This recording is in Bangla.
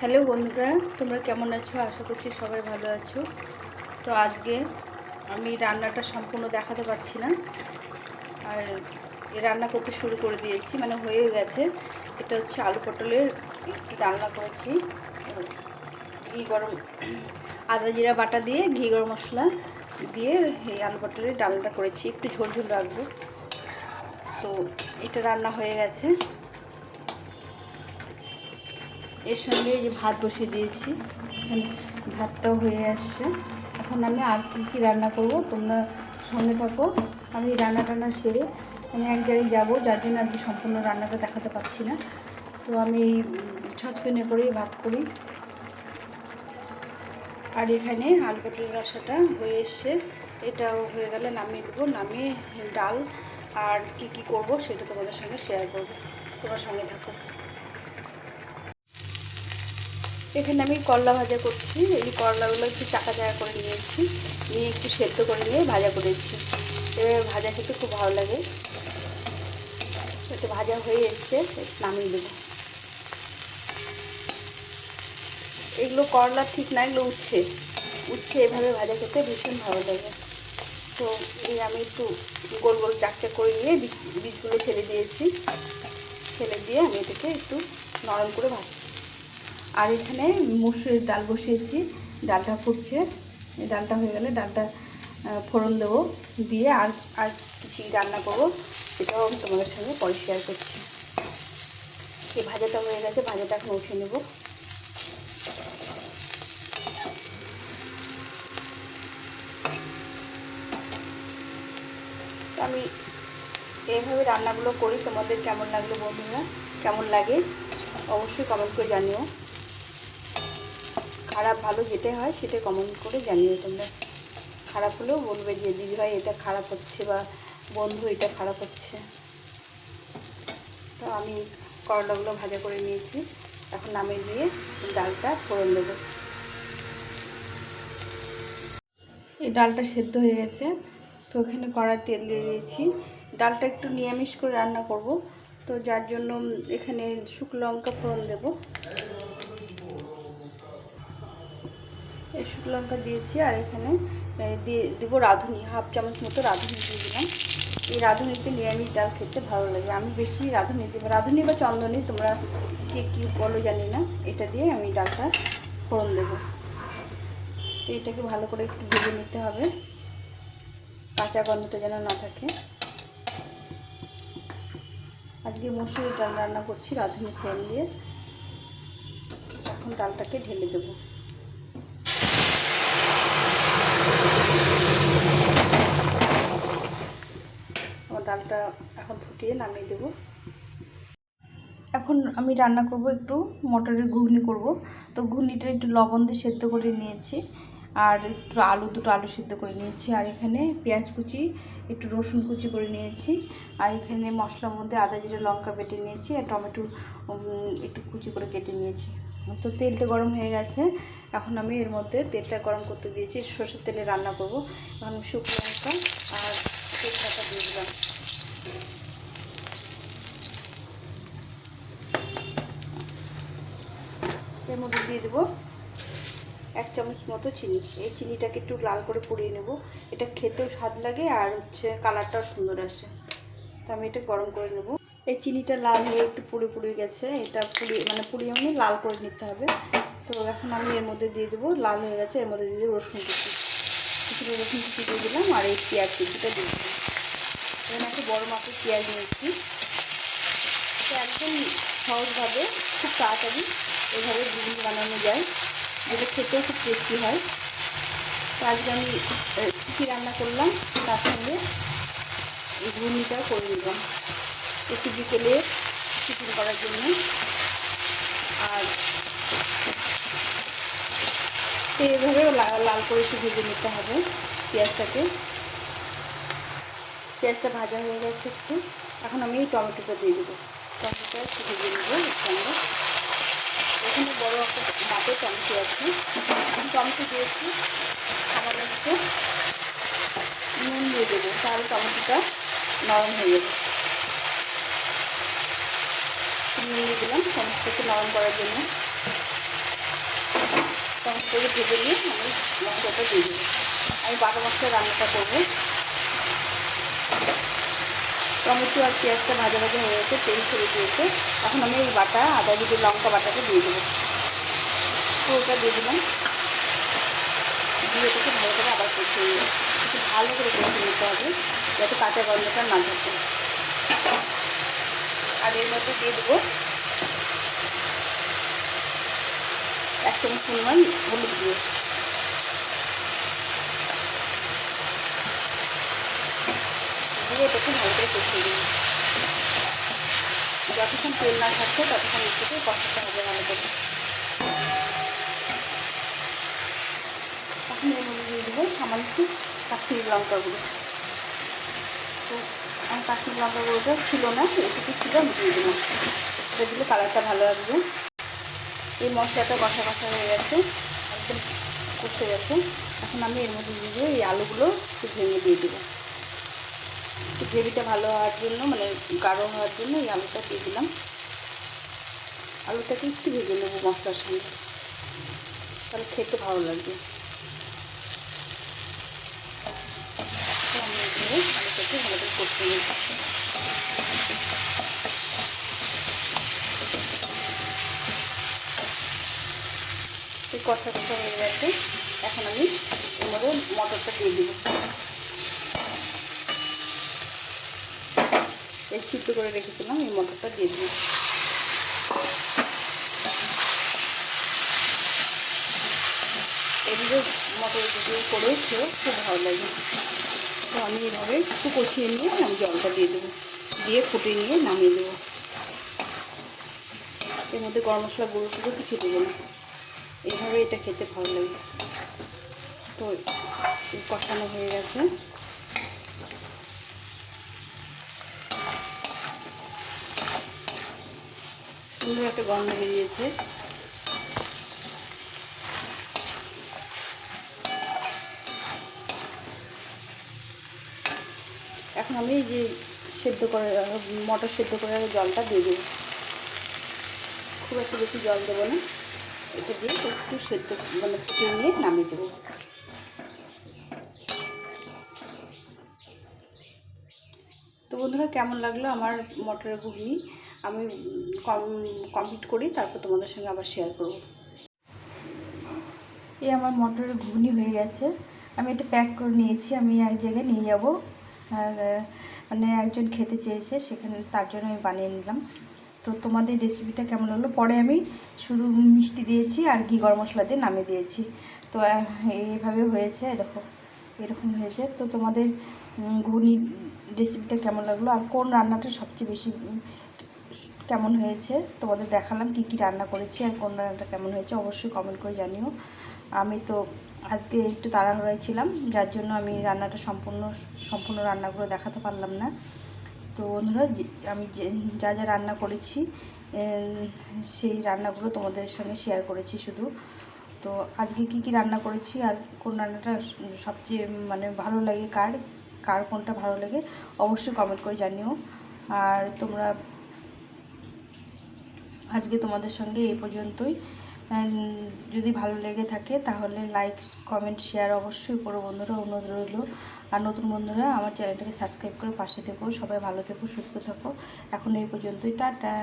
হ্যালো বন্ধুরা, তোমরা কেমন আছো? আশা করছি সবাই ভালো আছো। তো আজকে আমি রান্নাটা সম্পূর্ণ দেখাতে পারছি না। আর রান্না করতে শুরু করে দিয়েছি মানে হয়ে গেছে। এটা হচ্ছে আলু পটলের একটু রান্না করেছি। ঘি গরম, আদা জিরা বাটা দিয়ে, ঘি গরম মশলা দিয়ে এই আলু পটলের ডালটা করেছি। একটু ঝোল ঝোল রাখব তো এটা রান্না হয়ে গেছে। এর সঙ্গে যে ভাত বসিয়ে দিয়েছি, এখানে ভাতটাও হয়ে আসছে। এখন আমি আর কী কী রান্না করব, তোমরা সঙ্গে থাকো। আমি রান্না টান্না সেরে আমি এক জায়গায় যাব, যার জন্য আজকে সম্পূর্ণ রান্নাটা দেখাতে পাচ্ছি না। তো আমি ছচপেনে করেই ভাত করি। আর এখানে আলু পটলের রসাটা হয়ে এসছে। এটাও হয়ে গেলে নামিয়ে দেবো। নামিয়ে ডাল আর কি কি করব সেটা তোমাদের সঙ্গে শেয়ার করব। তোমার সঙ্গে থাকো। এখানে আমি করলা ভাজা করছি। এই করলাগুলো একটু চাকা চাকা করে নিয়েছি। নিয়ে একটু সেদ্ধ করে নিয়ে ভাজা করেছি। এবার ভাজা খেতে খুব ভালো লাগে। একটু ভাজা হয়ে এসছে, নামিয়ে দেবো। এগুলো করলা ঠিক না, এগুলো উচ্ছে। উচ্ছে এভাবে ভাজা খেতে ভীষণ ভালো লাগে। তো এই আমি একটু গোল গোল চাকচাক করে নিয়ে বীজগুলো ছেড়ে দিয়েছি। ছেড়ে দিয়ে আমি এটাকে একটু নরম করে ভাজছি। আর এখানে মুসুরির ডাল বসিয়েছি, ডালটা ফুটছে। ডালটা হয়ে গেলে ডালটা ফোড়ন দেবো দিয়ে আর আর কিছু রান্না করব, সেটাও আমি তোমাদের সঙ্গে পরে শেয়ার করছি। এই ভাজাটা হয়ে গেছে, ভাজাটা এখন উঠিয়ে নেব। আমি এইভাবে রান্নাগুলো করি, তোমাদের কেমন লাগল বন্ধুরা কেমন লাগে? অবশ্যই কমেন্ট করে জানিও। খারাপ ভালো যেটা হয় সেটা কমেন্ট করে জানিও তোমরা। খারাপ হলেও বলবে যে, দিদিভাই, এটা খারাপ হচ্ছে বা বন্ধু, এটা খারাপ হচ্ছে। তো আমি করলাগুলো ভাজা করে নিয়েছি। এখন নামিয়ে দিয়ে ডালটা ফোড়ন দেবো। এই ডালটা সেদ্ধ হয়ে গেছে। তো ওখানে কড়াই তেল দিয়ে দিয়েছি। ডালটা একটু নিরামিষ করে রান্না করব। তো যার জন্য এখানে শুকনো লঙ্কা ফোড়ন দেবো। শুকনো লঙ্কা দিয়েছি আর এখানে দিয়ে দেবো রাঁধুনি, হাফ চামচ মতো রাঁধুনি দিয়ে দিলাম। এই রাঁধুনিতে নিরামিষ ডাল খেতে ভালো লাগে। আমি বেশি রাঁধুনি দেবো। রাঁধুনি বা চন্দনী তোমরা কে কী বলো জানি না। এটা দিয়ে আমি ডালটা ফোড়ন দেবো। তো এটাকে ভালো করে একটু ভেজে নিতে হবে। কাঁচা গন্ধটা যেন না থাকে। আজকে মসুরির ডাল রান্না করছি রাঁধুনি ফোড়ন দিয়ে। এখন ডালটাকে ঢেলে দেবো আমার ডালটা এখন ফুটিয়ে নামিয়ে দেবো। এখন আমি রান্না করব একটু মটরের ঘুগনি করব। তো ঘুগনিটা একটু লবণ দিয়ে সেদ্ধ করে নিয়েছি আর একটু আলু, দুটো আলু সিদ্ধ করে নিয়েছি। আর এখানে পেঁয়াজ কুচি, একটু রসুন কুচি করে নিয়েছি। আর এখানে মশলার মধ্যে আদা, জিরে, লঙ্কা বেটে নিয়েছি আর টমেটো একটু কুচি করে কেটে নিয়েছি। তো তেলটা গরম হয়ে গেছে। এখন আমি এর মধ্যে তেলটা গরম করতে দিয়েছি। সর্ষের তেলে রান্না করব। এখন শুকনো লঙ্কা আর তেজপাতা দিয়ে দিলাম এর মধ্যে দিয়ে দেবো এক চামচ মতো চিনি। এই চিনিটাকে একটু লাল করে পুড়িয়ে নেব। এটা খেতেও স্বাদ লাগে আর হচ্ছে কালারটাও সুন্দর আসে। তো আমি এটা গরম করে নেব। এই চিনিটা লাল হয়ে একটু পুড়ে পুড়ে গেছে। এটা পুড়িয়ে মানে পুড়িয়ে মানে লাল করে নিতে হবে। তো এখন আমি এর মধ্যে দিয়ে দেবো। লাল হয়ে গেছে, এর মধ্যে দিয়ে দেবো রসুন কুচি। কিছুটা রসুন কুচি দিয়ে দিলাম আর এই পেঁয়াজ কুচিটা দিয়ে দিলাম। এখানে একটা বড় মাপের পেঁয়াজ নিয়েছি। একদম সহজভাবে খুব তাড়াতাড়ি এভাবে ঘুগনি বানানো যায়। যেটা খেতেও খুব টেস্টি হয়। তো আজকে আমি কী রান্না করলাম? তার সঙ্গে এই ঘুগনিটাও করে নিলাম। একটু বিকেলে টিফিন করার জন্য। আর এইভাবে লাল করে একটু ভেজে নিতে হবে পেঁয়াজটাকে। পেঁয়াজটা ভাজা হয়ে গেছে একটু। এখন আমি টমেটোটা দিয়ে দেবো। টমেটোটা একটু ভেজে নেব। সঙ্গে এখানে বড় একটা মাপের টমেটো আছে। টমেটো দিয়েছি। সামান্য একটু নুন দিয়ে দেবো, তাহলে টমেটোটা নরম হয়ে যাবে। নুন দিয়ে দিলাম সমস্তকে নরম করার জন্য। চামচ করে ভেজে নিয়ে আমি মশলাটা দিয়ে দেবো। আমি বারো মশলা রান্নাটা করব। টমেটো আর পেঁয়াজটা ভাজা ভাজা হয়ে গেছে, তেল ছেড়ে দিয়েছে। এখন আমি এই বাটা, আদা জিরে লঙ্কা বাটাটা দিয়ে দেবো। পুরোটা দিয়ে দিলাম। দিয়ে এটাকে ভালো করে আবার কষে একটু ভালো করে কষে নিতে হবে, যাতে কাঁচা গন্ধটা না থাকে আর এর মধ্যে দিয়ে দেবো এক চামচ পরিমাণ হলুদ দিয়ে দিয়ে এটাকে ভালো করে কষিয়ে দিই যতক্ষণ তেল না থাকছে ততক্ষণ এটাকে কষাতে হবে ভালো করে এখন এর মধ্যে দিয়ে দেবো সামান্য একটু কাশ্মীরি লঙ্কা গুঁড়ো তো আমার কাশ্মীরি লঙ্কা গুঁড়োটা ছিল না এটুকু ছিল আমি দিয়ে দিলাম এটা দিলে কালারটা ভালো আসবে এই মশলাটা কষা কষা হয়ে গেছে একদম কষে গেছে এখন আমি এর মধ্যে দিয়ে দেবো। এই আলুগুলো একটু ভেঙে দিয়ে দেবো একটু গ্রেভিটা ভালো হওয়ার জন্য মানে গাঢ় হওয়ার জন্য এই আলুটা দিয়ে দিলাম। আলুটাকে একটু ভেজে নেব মশলার সঙ্গে। তাহলে খেতে ভালো লাগবে। আলুটাকে ভালো করে করতে কষা কষা হয়ে গেছে। এখন আমি এর মধ্যে মটরটা দিয়ে দিব। সিদ্ধ করে রেখেছিলাম, এই মটরটা দিয়ে দিই এগুলো মটর দিয়ে করেও খেয়েও খুব ভালো লাগে তো আমি এভাবে একটু কষিয়ে নিয়ে আমি জলটা দিয়ে দেবো। দিয়ে ফুটিয়ে নিয়ে নামিয়ে দেবো। এর মধ্যে গরম মশলা গুঁড়ো টুকরো কিছু দেবো না। এইভাবে এটা খেতে ভালো লাগে। তো কষানো হয়ে গেছে। সুন্দর একটা গন্ধ বেরিয়েছে। এখন আমি যে সেদ্ধ করে, মটর সেদ্ধ করে জলটা দিয়ে দেবো। খুব একটা বেশি জল দেবো না। এটা দিয়ে একটু সেদ্ধ মানে ফুটিয়ে নিয়ে নামিয়ে দেবো। তো বন্ধুরা, কেমন লাগল আমার মটরের ঘুগনি? আমি কম কমপ্লিট করি, তারপর তোমাদের সঙ্গে আবার শেয়ার করব। এই আমার মটরের ঘুগনি হয়ে গেছে। আমি এটা প্যাক করে নিয়েছি, আমি এক জায়গায় নিয়ে যাব। মানে একজন খেতে চেয়েছে, সেখানে তার জন্য আমি বানিয়ে নিলাম। তো তোমাদের রেসিপিটা কেমন হলো? পরে আমি শুধু মিষ্টি দিয়েছি আর ঘি, গরম মশলা দিয়ে নামিয়ে দিয়েছি। তো এইভাবে হয়েছে দেখো, এরকম হয়েছে। তো তোমাদের ঘুগনি রেসিপিটা কেমন লাগল? আর কোন রান্নাটা সবচেয়ে বেশি কেমন হয়েছে? তোমাদের দেখালাম কি কি রান্না করেছি আর কোন রান্নাটা কেমন হয়েছে, অবশ্যই কমেন্ট করে জানিও। আমি তো আজকে একটু তাড়াহুড়ায় ছিলাম, যার জন্য আমি রান্নাটা সম্পূর্ণ সম্পূর্ণ রান্নাগুলো দেখাতে পারলাম না। তো বন্ধুরা আমি যা যা রান্না করেছি সেই রান্নাগুলো তোমাদের সঙ্গে শেয়ার করেছি শুধু। তো আজকে কি কি রান্না করেছি আর কোন রান্নাটা সবচেয়ে মানে ভালো লাগে কার কার কোনটা ভালো লাগে, অবশ্যই কমেন্ট করে জানিও। আর তোমরা আজকে তোমাদের সঙ্গে এই পর্যন্তই। যদি ভালো লেগে থাকে, তাহলে লাইক কমেন্ট শেয়ার অবশ্যই করো বন্ধুরা, অনুরোধ রইল। আর নতুন বন্ধুরা, আমার চ্যানেলটাকে সাবস্ক্রাইব করে পাশে থেকো। সবাই ভালো থেকো, সুস্থ থাকো। এখন এই পর্যন্তই, টাটা।